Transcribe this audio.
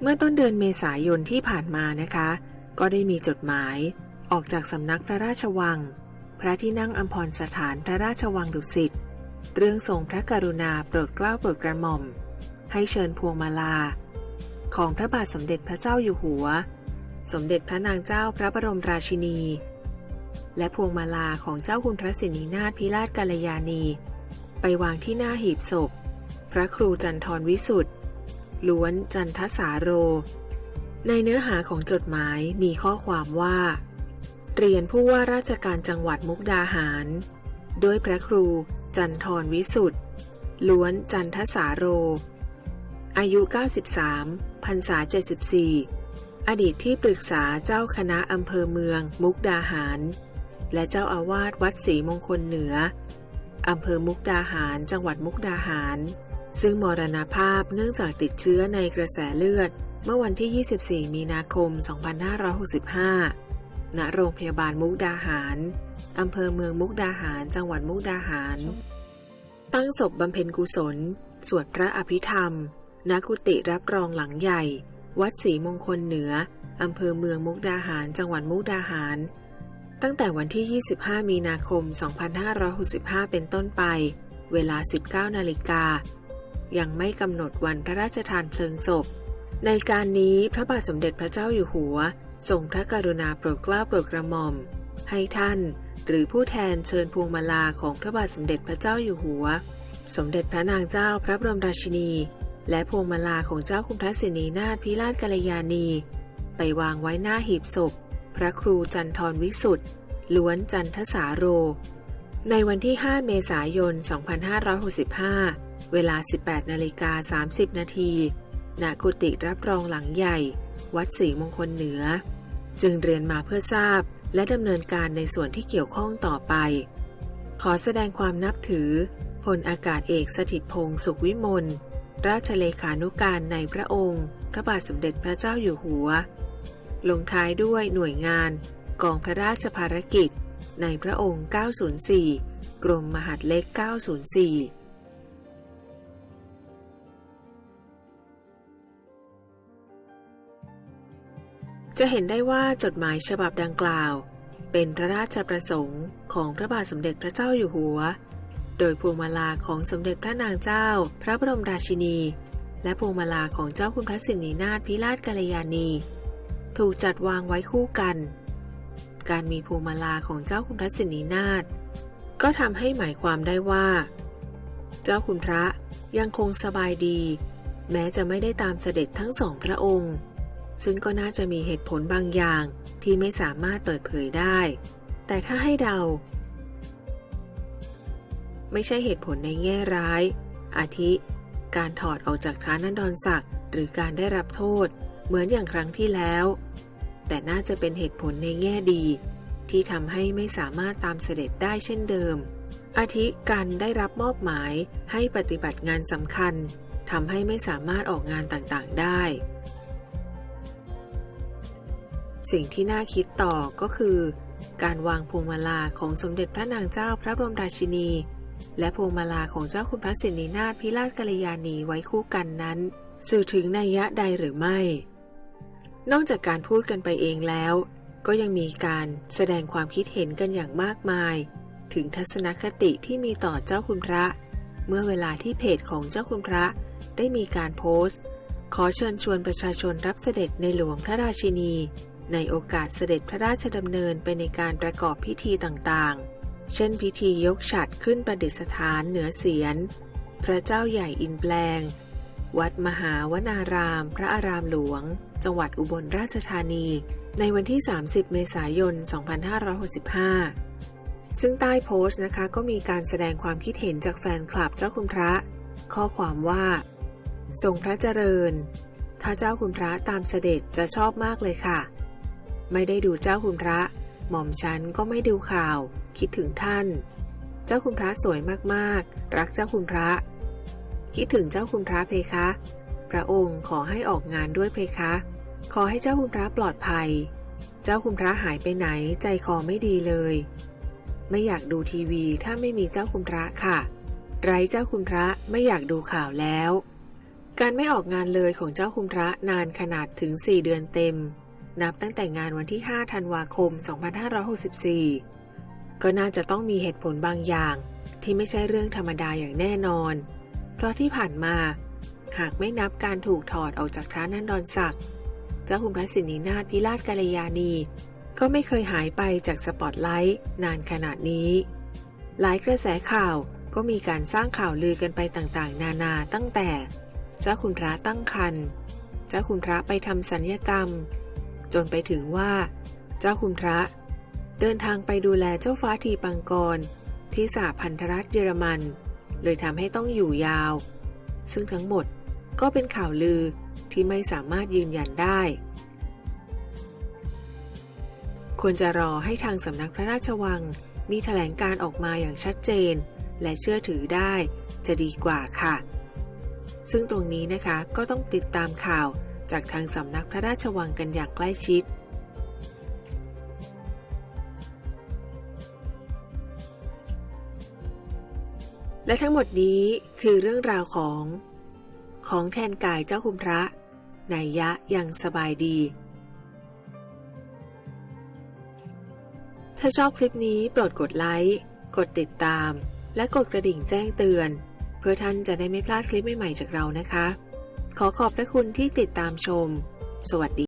เมื่อต้นเดือนเมษายนที่ผ่านมานะคะ ก็ได้มีจดหมายออกจากสำนักพระราชวัง พระที่นั่งอัมพรสถานพระราชวังดุสิตเรื่องทรงพระกรุณาโปรดเกล้าโปรดกระหม่อม ให้เชิญพวงมาลา ของพระบาทสมเด็จพระเจ้าอยู่หัว สมเด็จพระนางเจ้าพระบรมราชินี และพวงมาลาของเจ้าคุณพระสินีนาถพิราชกัลยาณีไปวางที่หน้าหีบศพ พระครูจันทรวิสุทธ์ ล้วนจันทสาโร ในเนื้อหาของจดหมายมีข้อความว่า เรียนผู้ว่าราชการจังหวัดมุกดาหาร โดยพระครูจันทรวิสุทธ์ล้วนจันทสาโร อายุ 93พรรษา 74 อดีตที่ปรึกษาเจ้าคณะอำเภอเมือง มุกดาหาร และเจ้าอาวาสวัดศรีมงคลเหนืออำเภอมุกดาหาร จังหวัดมุกดาหาร ซึ่งมรณภาพเนื่องจากติดเชื้อในกระแสเลือด เมื่อวันที่ 24 มีนาคม 2565 ณ โรงพยาบาลมุกดาหาร อำเภอเมืองมุกดาหาร จังหวัดมุกดาหาร ตั้งศพบำเพ็ญกุศล สวดพระอภิธรรม ณ กุฏิรับรองหลังใหญ่ วัดศรีมงคลเหนือ อำเภอเมืองมุกดาหาร จังหวัดมุกดาหาร ตั้งแต่วันที่ 25 มีนาคม 2565 เป็นต้นไป เวลา 19 นาฬิกา ยังไม่กำหนดวันพระราชทานเพลิงศพ ในการนี้พระบาทสมเด็จพระเจ้าอยู่หัว ทรงพระกรุณาโปรดเกล้าโปรดกระหม่อม ให้ท่านหรือผู้แทนเชิญพวงมาลาของพระบาทสมเด็จพระเจ้าอยู่หัว สมเด็จพระนางเจ้าพระบรมราชินี และพวงมาลาของเจ้าคุณพระสินีนาถพิราชกัลยาณี ไปวางไว้หน้าหีบศพ พระครูจันทรวิสุทธ์ล้วนจันทสาโร ในวันที่ 5 เมษายน 2565 เวลา 18นาฬิกา30 นาทีณกุฏิรับรองหลังใหญ่ วัดศรีมงคลเหนือ จึงเรียนมาเพื่อทราบและดำเนินการในส่วนที่เกี่ยวข้องต่อไป ขอแสดงความนับถือพลอากาศเอกสถิตพงศ์สุขวิมล ราชเลขานุการในพระองค์ พระบาทสมเด็จพระเจ้าอยู่หัว ลงท้ายด้วยหน่วยงาน กองพระราชภารกิจ ในพระองค์ 904 กรมมหาดเล็ก 904 จะเห็นได้ว่าจดหมายฉบับดังกล่าว เป็นพระราชประสงค์ของพระบาทสมเด็จพระเจ้าอยู่หัว โดยพวงมาลาของสมเด็จพระนางเจ้า พระบรมราชินี และพวงมาลาของเจ้าคุณพระสินีนาถพิราชกัลยาณี ถูกจัดวางไว้คู่กัน การมีพวงมาลาของเจ้าคุณพระสินีนาถก็ทำให้หมายความได้ว่า เจ้าคุณพระยังคงสบายดี แม้จะไม่ได้ตามเสด็จทั้งสองพระองค์ ซึ่งก็น่าจะมีเหตุผลบางอย่างที่ไม่สามารถเปิดเผยได้ แต่ถ้าให้เดา ไม่ใช่เหตุผลในแง่ร้าย อาทิ การถอดออกจากฐานันดรศักดิ์หรือการได้รับโทษ เหมือนอย่างครั้งที่แล้ว แต่น่าจะเป็นเหตุผลในแง่ดี ที่ทำให้ไม่สามารถตามเสด็จได้เช่นเดิม อาทิการได้รับมอบหมายให้ปฏิบัติงานสำคัญทำให้ไม่สามารถออกงานต่างๆ ได้ สิ่งที่น่าคิดต่อก็คือ การวางพวงมาลาของสมเด็จพระนางเจ้าพระบรมราชินี และพวงมาลาของเจ้าคุณพระสินีนาถพิราชกัลยาณีไว้คู่กันนั้น สื่อถึงนัยยะใดหรือไม่ นอกจากการพูดกันไปเองแล้ว ก็ยังมีการแสดงความคิดเห็นกันอย่างมากมาย ถึงทัศนคติที่มีต่อเจ้าคุณพระ เมื่อเวลาที่เพจของเจ้าคุณพระได้มีการโพสต์ ขอเชิญชวนประชาชนรับเสด็จในหลวงพระราชินี ในโอกาสเสด็จพระราชดำเนินไปในการประกอบพิธีต่างๆ เช่นพิธียกฉัดขึ้นประดิษฐานเหนือเสียน พระเจ้าใหญ่อินแปลง วัดมหาวนาราม พระอารามหลวง จังหวัดอุบลราชธานี ในวันที่ 30 เมษายน 2565 ซึ่งใต้โพสต์นะคะก็มีการแสดงความคิดเห็นจากแฟนคลับเจ้าคุณพระ ข้อความว่าทรงพระเจริญ ถ้าเจ้าคุณพระตามเสด็จจะชอบมากเลยค่ะ ไม่ได้ดูเจ้าคุณพระ หม่อมฉันก็ไม่ดูข่าว คิดถึงท่าน เจ้าคุณพระสวยมากๆ รักเจ้าคุณพระ คิดถึงเจ้าคุณพระเพคะ พระองค์ขอให้ออกงานด้วยเพคะ ขอให้เจ้าคุณพระปลอดภัย เจ้าคุณพระหายไปไหนใจคอไม่ดีเลย ไม่อยากดูทีวีถ้าไม่มีเจ้าคุณพระค่ะ ไร้เจ้าคุณพระไม่อยากดูข่าวแล้วการไม่ออกงานเลยของเจ้าคุณพระนานขนาดถึง4เดือนเต็ม นับตั้งแต่งานวันที่ 5 ธันวาคม 2564 ก็น่าจะต้องมีเหตุผลบางอย่าง ที่ไม่ใช่เรื่องธรรมดาอย่างแน่นอน เพราะที่ผ่านมา หากไม่นับการถูกถอดออกจากพระนันดรศักดิ์เจ้าคุณพระสินีนาถพิราชกัลยาณีก็ไม่เคยหายไปจากสปอตไลท์นานขนาดนี้ หลายกระแสข่าวก็มีการสร้างข่าวลือกันไปต่างๆ นานาตั้งแต่ เจ้าคุณพระตั้งครรภ์เจ้าคุณพระไปทำสัญญกรรม จนไปถึงว่า เจ้าคุณพระ เดินทางไปดูแลเจ้าฟ้าทีปังกร ที่สหพันธรัฐเยอรมัน เลยทำให้ต้องอยู่ยาว ซึ่งทั้งหมดก็เป็นข่าวลือที่ไม่สามารถยืนยันได้ ควรจะรอให้ทางสำนักพระราชวัง มีแถลงการออกมาอย่างชัดเจน และเชื่อถือได้จะดีกว่าค่ะ ซึ่งตรงนี้นะคะก็ต้องติดตามข่าว จากทางสำนักพระราชวังกันอย่างใกล้ชิด และทั้งหมดนี้คือเรื่องราวของ ของแทนกายเจ้าคุณพระนายยะยังสบายดี ถ้าชอบคลิปนี้โปรดกดไลค์ กดติดตาม และกดกระดิ่งแจ้งเตือน เพื่อท่านจะได้ไม่พลาดคลิปใหม่ๆจากเรานะคะ ขอขอบพระคุณที่ติดตามชม สวัสดี